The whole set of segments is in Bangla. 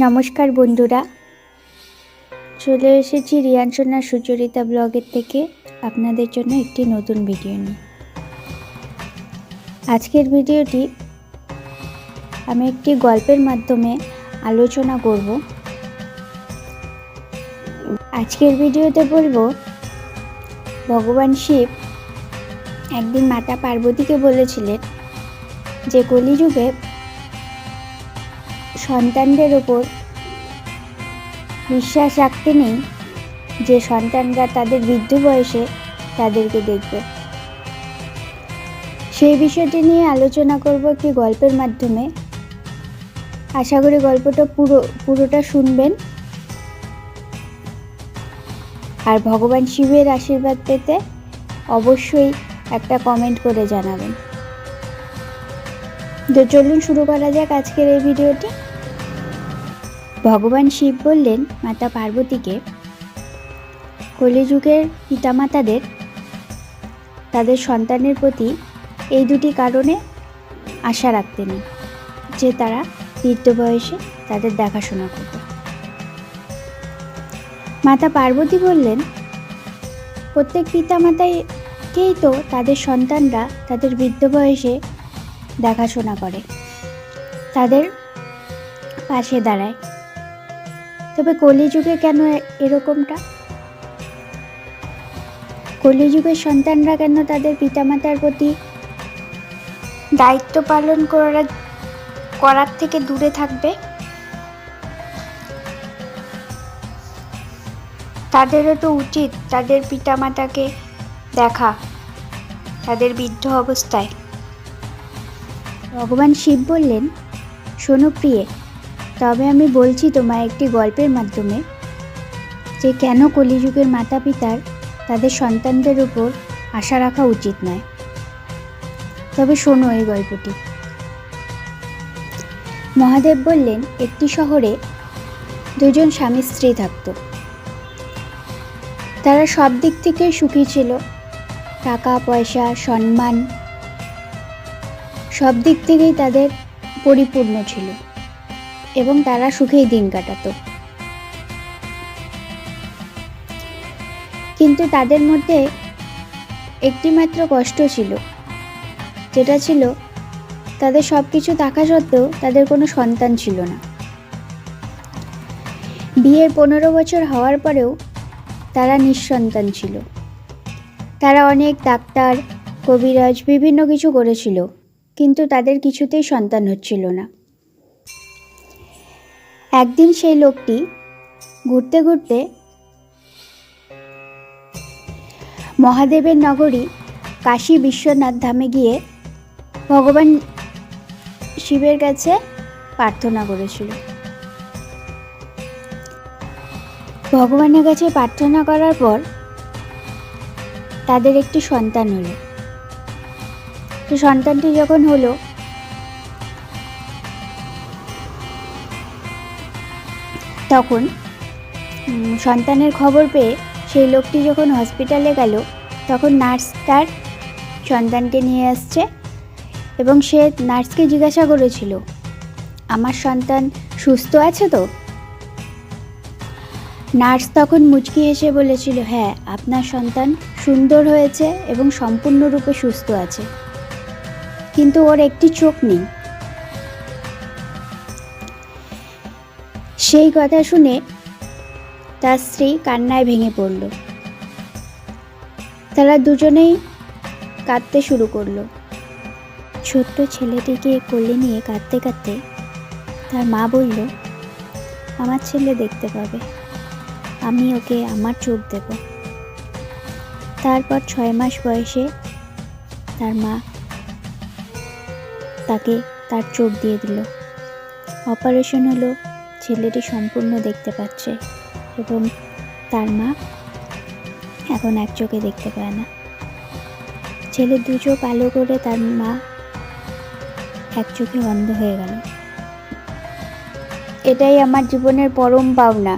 নমস্কার বন্ধুরা। চলে এসেছি রিয়ানসোনা সুচরিতা ব্লগের থেকে আপনাদের জন্য একটি নতুন ভিডিও নিয়ে। আজকের ভিডিওটি আমি একটি গল্পের মাধ্যমে আলোচনা করব। আজকের ভিডিওতে বলব, ভগবান শিব একদিন মাতা পার্বতীকে বলেছিলেন যে কলিযুগে সন্তানদের ওপর বিশ্বাস রাখতে নেই যে সন্তানরা তাদের বৃদ্ধ বয়সে তাদেরকে দেখবে। সেই বিষয়টি নিয়ে আলোচনা করব একটি গল্পের মাধ্যমে। আশা করি গল্পটা পুরো, পুরোটা শুনবেন। আর ভগবান শিবের আশীর্বাদ পেতে অবশ্যই একটা কমেন্ট করে জানাবেন। তো চলুন শুরু করা যাক আজকের এই ভিডিওটি। ভগবান শিব বললেন, মাতা পার্বতীকে, কলিযুগের পিতামাতাদের, তাদের সন্তানের প্রতি এই দুটি কারণে আশা রাখতে নেই, যে তারা বৃদ্ধ বয়সে তাদের দেখাশোনা করবে। মাতা পার্বতী বললেন, প্রত্যেক পিতামাতাকেই তো তাদের সন্তানরা তাদের বৃদ্ধ বয়সে দেখাশোনা করে। তাদের পাশে দাঁড়ায়। তবে কলিযুগে কেন এরকমটা? কলিযুগের সন্তানরা কেন তাদের পিতামাতার প্রতি দায়িত্ব পালন করার করার থেকে দূরে থাকবে? তাদেরও তো উচিত তাদের পিতামাতাকে দেখা, তাদের বৃদ্ধ অবস্থায়। ভগবান শিব বললেন, শোনো প্রিয়ে, তবে আমি বলছি তোমায় একটি গল্পের মাধ্যমে যে কেন কলিযুগের মাতা পিতার তাদের সন্তানদের উপর আশা রাখা উচিত নয়। তবে শোনো এই গল্পটি। মহাদেব বললেন, একটি শহরে দুজন স্বামী স্ত্রী থাকত। তারা সব দিক থেকে সুখী ছিল। টাকা, পয়সা, সম্মান সব দিক থেকেই তাদের পরিপূর্ণ ছিল এবং তারা সুখেই দিন কাটাতো। কিন্তু তাদের মধ্যে একটিমাত্র কষ্ট ছিল, যেটা ছিল তাদের সব কিছু থাকা সত্ত্বেও তাদের কোনো সন্তান ছিল না। বিয়ের পনেরো বছর হওয়ার পরেও তারা নিঃসন্তান ছিল। তারা অনেক ডাক্তার, কবিরাজ, বিভিন্ন কিছু করেছিল। কিন্তু তাদের কিছুতেই সন্তান হচ্ছিল না। একদিন সেই লোকটি ঘুরতে ঘুরতে মহাদেবের নগরী কাশী বিশ্বনাথ ধামে গিয়ে ভগবান শিবের কাছে প্রার্থনা করেছিল। ভগবানের কাছে প্রার্থনা করার পর তাদের একটি সন্তান হলো। তো সন্তানটি যখন হলো, তখন সন্তানের খবর পেয়ে সেই লোকটি যখন হসপিটালে গেল, তখন নার্স তার সন্তানকে নিয়ে আসছে এবং সে নার্সকে জিজ্ঞাসা করেছিল, আমার সন্তান সুস্থ আছে তো? নার্স তখন মুচকি হেসে বলেছিল হ্যাঁ আপনার সন্তান সুন্দর হয়েছে এবং সম্পূর্ণরূপে সুস্থ আছে। কিন্তু ওর একটি চোখ নেই। সেই কথা শুনে তার স্ত্রী কান্নায় ভেঙে পড়ল। তারা দুজনেই কাঁদতে শুরু করল। ছোট্ট ছেলেটিকে কোলে নিয়ে কাঁদতে কাঁদতে তার মা বলল, আমার ছেলে দেখতে পাবে। আমি ওকে আমার চোখ দেব। তারপর ছয় মাস বয়সে তার মা তাকে তার চোখ দিয়ে দিল। অপারেশন হলো ছেলেটি সম্পূর্ণ দেখতে পাচ্ছে এবং তার মা এখন এক চোখে দেখতে পায় না। ছেলে দু চোখ আলো করে তার মা এক চোখে অন্ধ হয়ে গেল। এটাই আমার জীবনের পরম পাওনা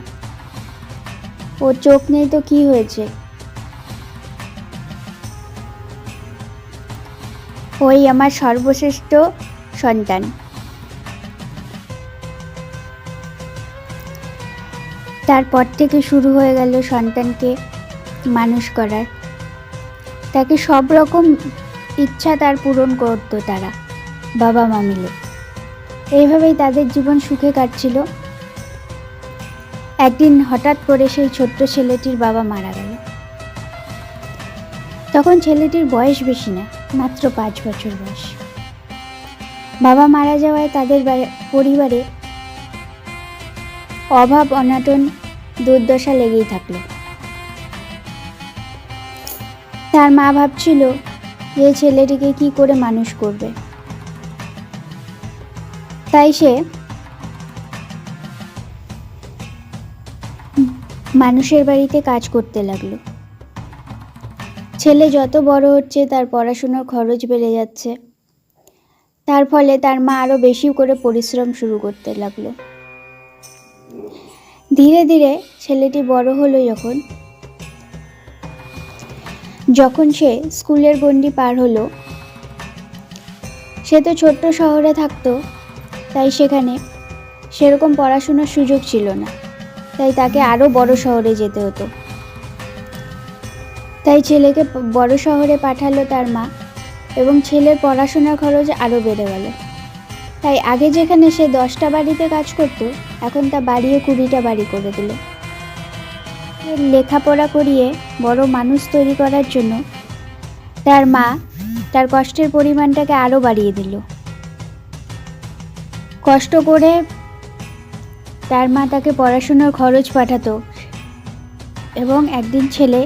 ও চোখ নেই তো কি হয়েছে? ওই আমার সর্বশ্রেষ্ঠ সন্তান। তারপর থেকে শুরু হয়ে গেল সন্তানকে মানুষ করার। তাকে সব রকম ইচ্ছা তার পূরণ করতো তারা বাবা মা মিলে। এইভাবেই তাদের জীবন সুখে কাটছিল। একদিন হঠাৎ করে সেই ছোট্ট ছেলেটির বাবা মারা গেল। তখন ছেলেটির বয়স বেশি না। মাত্র পাঁচ বছর বয়স। বাবা মারা যাওয়ায় তাদের পরিবারে অভাব অনাটন দুর্দশা লেগেই থাকল। তার মা ভাবছিল যে ছেলেটিকে কি করে মানুষ করবে। তাই সে মানুষের বাড়িতে কাজ করতে লাগল। ছেলে যত বড় হচ্ছে, তার পড়াশোনার খরচ বেড়ে যাচ্ছে। তার ফলে তার মা আরও বেশি করে পরিশ্রম শুরু করতে লাগল। ধীরে ধীরে ছেলেটি বড় হলো যখন যখন সে স্কুলের গণ্ডি পার হলো। সে তো ছোট্ট শহরে থাকতো, তাই সেখানে সেরকম পড়াশোনার সুযোগ ছিল না। তাই তাকে আরও বড় শহরে যেতে হতো। তাই ছেলেকে বড় শহরে পাঠালো তার মা এবং ছেলের পড়াশোনার খরচ আরও বেড়ে গেল। তাই আগে যেখানে সে দশটা বাড়িতে কাজ করত, এখন তা বাড়িয়ে কুড়িটা বাড়ি করে দিল। লেখাপড়া করিয়ে বড় মানুষ তৈরি করার জন্য তার মা তার কষ্টের পরিমাণটাকে আরও বাড়িয়ে দিল। কষ্ট করে তার মা তাকে পড়াশোনার খরচ পাঠাতো এবং একদিন ছেলে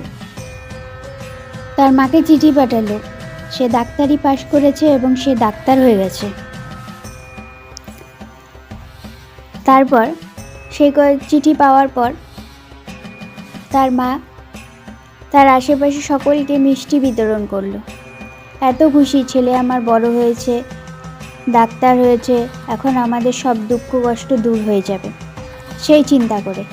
তার মাকে চিঠি পাঠালো। সে ডাক্তারি পাশ করেছে এবং সে ডাক্তার হয়ে গেছে। তারপর সেই ক- চিঠি পাওয়ার পর তার মা তার আশেপাশে সকলকে মিষ্টি বিতরণ করল। এত খুশি, ছেলে আমার বড় হয়েছে, ডাক্তার হয়েছে, এখন আমাদের সব দুঃখ কষ্ট দূর হয়ে যাবে। সেই চিন্তা করে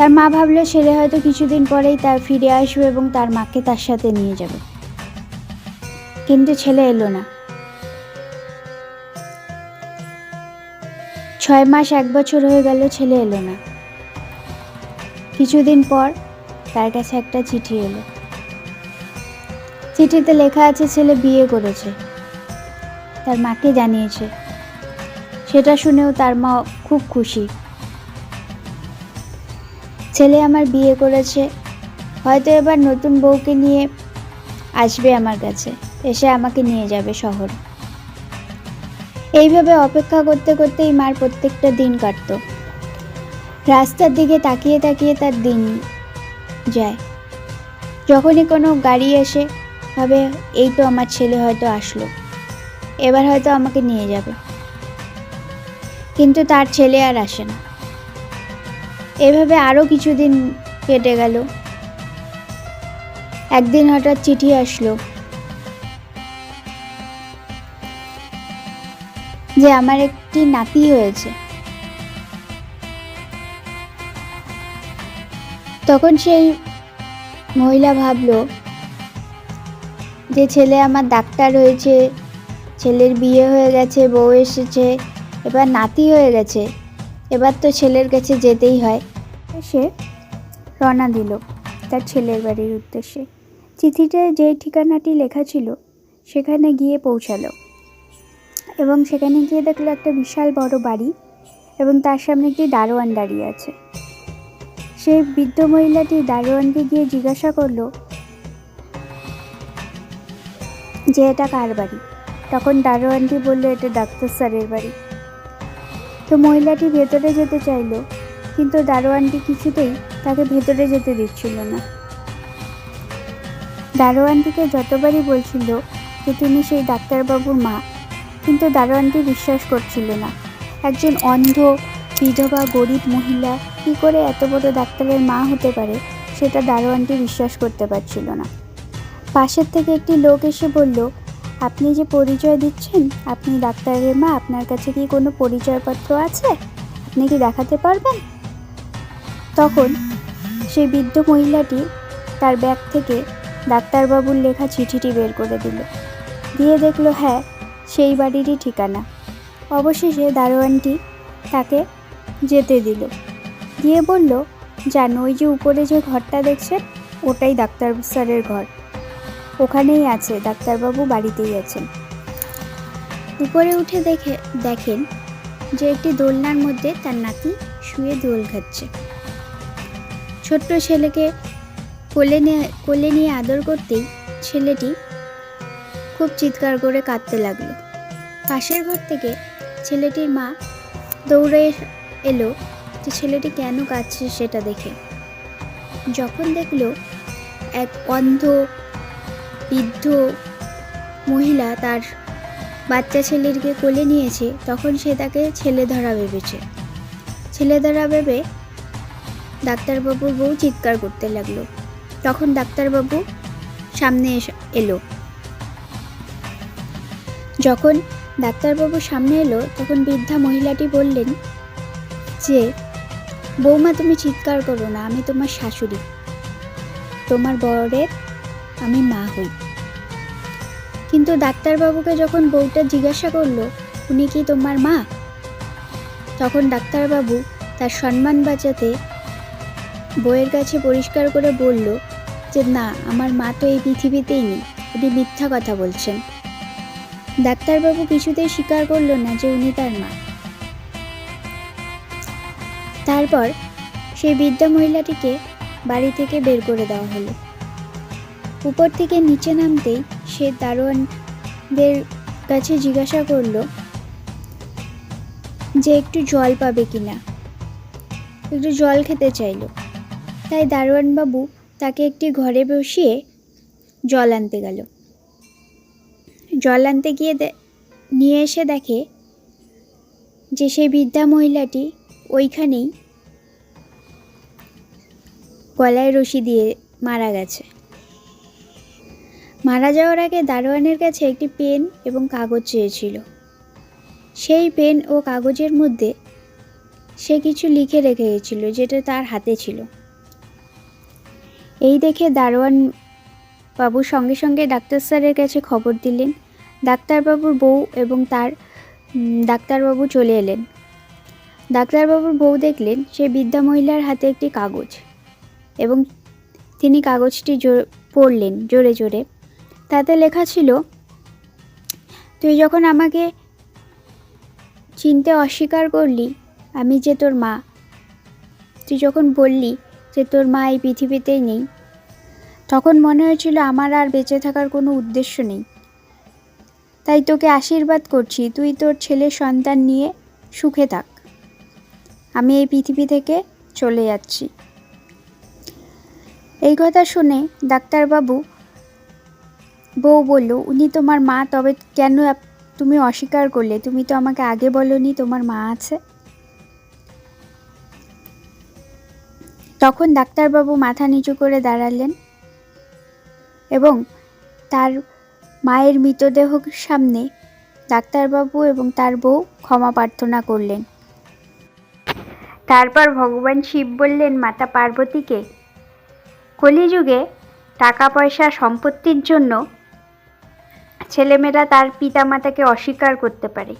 তার মা ভাবলো ছেলে হয়তো কিছুদিন পরেই তার ফিরে আসবে এবং তার মাকে তার সাথে নিয়ে যাবে। কিন্তু ছেলে এলো না। ছয় মাস এক বছর হয়ে গেল, ছেলে এলো না। কিছুদিন পর তার কাছে একটা চিঠি এলো। চিঠিতে লেখা আছে, ছেলে বিয়ে করেছে। তার মাকে জানিয়েছে। সেটা শুনেও তার মা খুব খুশি। ছেলে আমার বিয়ে করেছে। হয়তো এবার নতুন বউকে নিয়ে আসবে আমার কাছে। এসে আমাকে নিয়ে যাবে শহর। এইভাবে অপেক্ষা করতে করতেই মার প্রত্যেকটা দিন কাটতো। রাস্তার দিকে তাকিয়ে তাকিয়ে তার দিন যায়। যখনই কোনো গাড়ি এসে ভাবে এই তো আমার ছেলে হয়তো আসলো। এবার হয়তো আমাকে নিয়ে যাবে। কিন্তু তার ছেলে আর আসে না। এভাবে আরও কিছুদিন কেটে গেল। একদিন হঠাৎ চিঠি আসলো যে আমার একটি নাতি হয়েছে। তখন সেই মহিলা ভাবলো যে ছেলে আমার ডাক্তার হয়েছে, ছেলের বিয়ে হয়ে গেছে, বউ এসেছে, এবার নাতি হয়ে গেছে, এবার তো ছেলের কাছে যেতেই হয়। সে রওনা দিল তার ছেলের বাড়ির উদ্দেশ্যে। চিঠিটায় যে ঠিকানাটি লেখা ছিল, সেখানে গিয়ে পৌঁছালো এবং সেখানে গিয়ে দেখল একটা বিশাল বড় বাড়ি এবং তার সামনে একটি দারোয়ান দাঁড়িয়ে আছে। সেই বৃদ্ধ মহিলাটি দারোয়ানকে গিয়ে জিজ্ঞাসা করল, যে এটা কার বাড়ি? তখন দারোয়ানটি বলল, এটা ডাক্তার স্যারের বাড়ি। তো মহিলাটি ভেতরে যেতে চাইলো কিন্তু দারোয়ানটি কিছুতেই তাকে ভেতরে যেতে দিচ্ছিল না। দারোয়ানটিকে যতবারই বলছিল যে তিনি সেই ডাক্তারবাবুর মা, কিন্তু দারোয়ানটি বিশ্বাস করছিল না। একজন অন্ধ, বিধবা, গরিব মহিলা কী করে এত বড় ডাক্তারের মা হতে পারে সেটা দারোয়ানটি বিশ্বাস করতে পারছিল না। পাশের থেকে একটি লোক এসে বলল, আপনি যে পরিচয় দিচ্ছেন, আপনি ডাক্তারের মা, আপনার কাছে কি কোনো পরিচয়পত্র আছে? আপনি কি দেখাতে পারবেন? তখন সেই বৃদ্ধ মহিলাটি তার ব্যাগ থেকে ডাক্তারবাবুর লেখা চিঠিটি বের করে দিল। দিয়ে দেখল হ্যাঁ সেই বাড়িরই ঠিকানা। অবশেষে দারোয়ানটি তাকে যেতে দিল। দিয়ে বলল, জান, ওই যে উপরে যে ঘরটা দেখছেন, ওটাই ডাক্তার স্যারের ঘর। ওখানেই আছে, ডাক্তারবাবু বাড়িতেই আছেন। উপরে উঠে দেখে, দেখেন যে একটি দোলনার মধ্যে তার নাতি শুয়ে দোল খাচ্ছে। ছোট্ট ছেলেকে কোলে নিয়ে কোলে নিয়ে আদর করতেই ছেলেটি খুব চিৎকার করে কাঁদতে লাগল। পাশের ঘর থেকে ছেলেটির মা দৌড়ে এলো যে ছেলেটি কেন কাঁদছে সেটা দেখে। যখন দেখল এক অন্ধ, বৃদ্ধ মহিলা তার বাচ্চা ছেলেটিকে কোলে নিয়েছে, তখন সে তাকে ছেলে ধরা ভেবেছে। ছেলে ধরা ভেবে ডাক্তারবাবুর বউ চিৎকার করতে লাগল। তখন ডাক্তারবাবু সামনে এলো। যখন ডাক্তারবাবু সামনে এলো, তখন বৃদ্ধা মহিলাটি বললেন, যে, বৌমা তুমি চিৎকার করো না, আমি তোমার শাশুড়ি। তোমার বরের আমি মা হই। কিন্তু ডাক্তারবাবুকে যখন বউটা জিজ্ঞাসা করল, উনি কি তোমার মা? তখন ডাক্তারবাবু তার সম্মান বাঁচাতে বইয়ের কাছে পরিষ্কার করে বলল যে, না, আমার মা তো এই পৃথিবীতেই নেই। উনি মিথ্যা কথা বলছেন। ডাক্তারবাবু কিছুতেই স্বীকার করল না যে উনি তার মা। তারপর সেই বৃদ্ধা মহিলাটিকে বাড়ি থেকে বের করে দেওয়া হলো। উপর থেকে নিচে নামতেই সে দারোয়ানদের কাছে জিজ্ঞাসা করল যে, একটু জল পাবে কিনা? একটু জল খেতে চাইলো। তাই দারোয়ানবাবু তাকে একটি ঘরে বসিয়ে জল আনতে গেল। জল আনতে গিয়ে নিয়ে এসে দেখে যে সেই বৃদ্ধা মহিলাটি ওইখানেই গলায় রশি দিয়ে মারা গেছে। মারা যাওয়ার আগে দারোয়ানের কাছে একটি পেন এবং কাগজ চেয়েছিল। সেই পেন ও কাগজের মধ্যে সে কিছু লিখে রেখে গেছিল, যেটা তার হাতে ছিল। এই দেখে দারোয়ান বাবু সঙ্গে সঙ্গে ডাক্তার স্যারের কাছে খবর দিলেন। ডাক্তারবাবুর বউ এবং তার ডাক্তারবাবু চলে এলেন। ডাক্তারবাবুর বউ দেখলেন সে বৃদ্ধা মহিলার হাতে একটি কাগজ এবং তিনি কাগজটি পড়লেন জোরে জোরে। তাতে লেখা ছিল, তুই যখন আমাকে চিনতে অস্বীকার করলি, আমি যে তোর মা, তুই যখন বললি যে তোর মা এই পৃথিবীতেই নেই। তখন মনে হয়েছিল আমার আর বেঁচে থাকার কোনো উদ্দেশ্য নেই। তাই তোকে আশীর্বাদ করছি, তুই তোর ছেলের সন্তান নিয়ে সুখে থাক। আমি এই পৃথিবী থেকে চলে যাচ্ছি। এই কথা শুনে ডাক্তারবাবু বউ বলল, উনি তোমার মা, তবে কেন তুমি অস্বীকার করলে? তুমি তো আমাকে আগে বলনি তোমার মা আছে। তখন ডাক্তারবাবু মাথা নিচু করে দাঁড়ালেন এবং তার মায়ের মৃতদেহ সামনে ডাক্তারবাবু এবং তার বউ ক্ষমা প্রার্থনা করলেন। তারপর ভগবান শিব বললেন, মাতা পার্বতীকে, কলিযুগে টাকা পয়সা সম্পত্তির জন্য ছেলেমেয়েরা তার পিতামাতাকে অস্বীকার করতে পারে।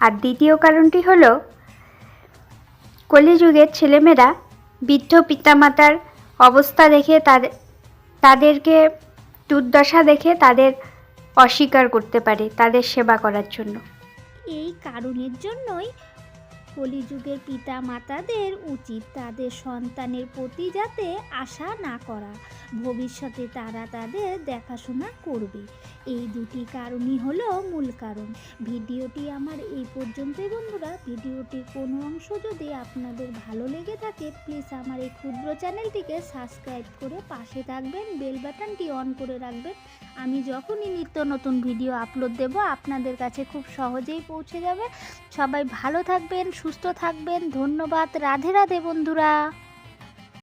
আর দ্বিতীয় কারণটি হলো, কলিযুগের ছেলেমেয়েরা বৃদ্ধ পিতামাতার অবস্থা দেখে তাদের, তাদেরকে দুর্দশা দেখে তাদের অস্বীকার করতে পারে তাদের সেবা করার জন্য। এই কারণের জন্যই কলিযুগের পিতা মাতাদের উচিত তাদের সন্তানের প্রতি যাতে আশা না করা। ভবিষ্যতে তারা তাদের দেখাশোনা করবে। এই দুটি কারণই হলো মূল কারণ। ভিডিওটি আমার এই পর্যন্তই বন্ধুরা। ভিডিওটির কোনো অংশ যদি আপনাদের ভালো লেগে থাকে প্লিজ আমার এই ক্ষুদ্র চ্যানেলটিকে সাবস্ক্রাইব করে পাশে থাকবেন বেল বাটনটি অন করে রাখবেন। আমি যখনই নিত্য নতুন ভিডিও আপলোড দেব, আপনাদের কাছে খুব সহজেই পৌঁছে যাবে। সবাই ভালো থাকবেন, সুস্থ থাকবেন। ধন্যবাদ। রাধে রাধে বন্ধুরা।